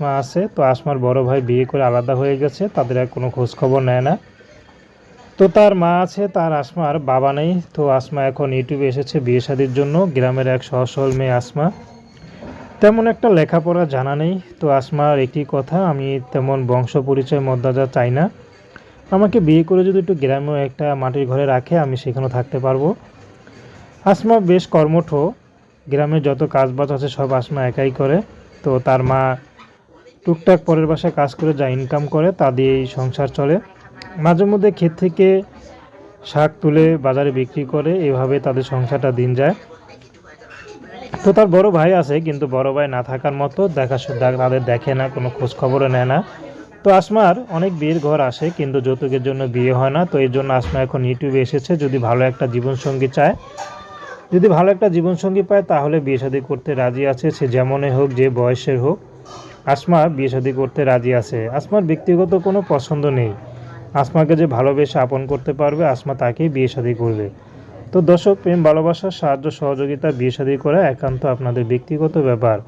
আসমা আছে, তো আসমার বড় ভাই বিয়ে করে আলাদা হয়ে গেছে, তাদের আর কোনো খোঁজ খবর নেয় না। তো তার মা আছে, তার আসমার বাবা নেই, তো আসমা এখন ইউটিউবে এসেছে বিয়ে শাদির জন্য, গ্রামের এক সহজ সরল মেয়ে আসমা। তেমন একটা লেখাপড়া জানা নেই, তো আসমার একটি কথা, আমি তেমন বংশ পরিচয় মর্যাদা চাই না। আমাকে বিয়ে করে যদি একটু গ্রামেও একটা মাটির ঘরে রাখে, আমি সেখানেও থাকতে পারব। আসমা বেশ কর্মঠ, গ্রামে যত কাজবাজ আছে সব আসমা একাই করে, তো তার মা টুকটাক পরের বাসায় কাজ করে যা ইনকাম করে তা দিয়েই সংসার চলে। মাঝে মধ্যে ক্ষেত থেকে শাক তুলে বাজারে বিক্রি করে, এভাবে তাদের সংসারটা দিন যায়। তো তার বড় ভাই আছে, কিন্তু বড় ভাই না থাকার মতো দেখা তাদের দেখে না, কোনো খোঁজ খবরও নেয় না। তো আসমার অনেক বিয়ের ঘর আসে, কিন্তু যৌতুকের জন্য বিয়ে হয় না। তো এই জন্য আসমা এখন ইউটিউবে এসেছে, যদি ভালো একটা জীবনসঙ্গী চায়। যদি ভালো একটা জীবনসঙ্গী পায়, তাহলে বিয়ে শাদী করতে রাজি আছে, সে যেমনই হোক, যে বয়সের হোক। আসমা বিয়ে শাদী করতে রাজি আছে। আসমার ব্যক্তিগত কোনো পছন্দ নেই। আসমাকে যে ভালোবেসে আপন করতে পারবে, আসমা তাকেই বিয়ে শাদী করবে। তো দর্শক, প্রেম ভালোবাসার সাহায্য, সহযোগিতা, বিয়ে শাদী করা একান্ত আপনাদের ব্যক্তিগত ব্যাপার।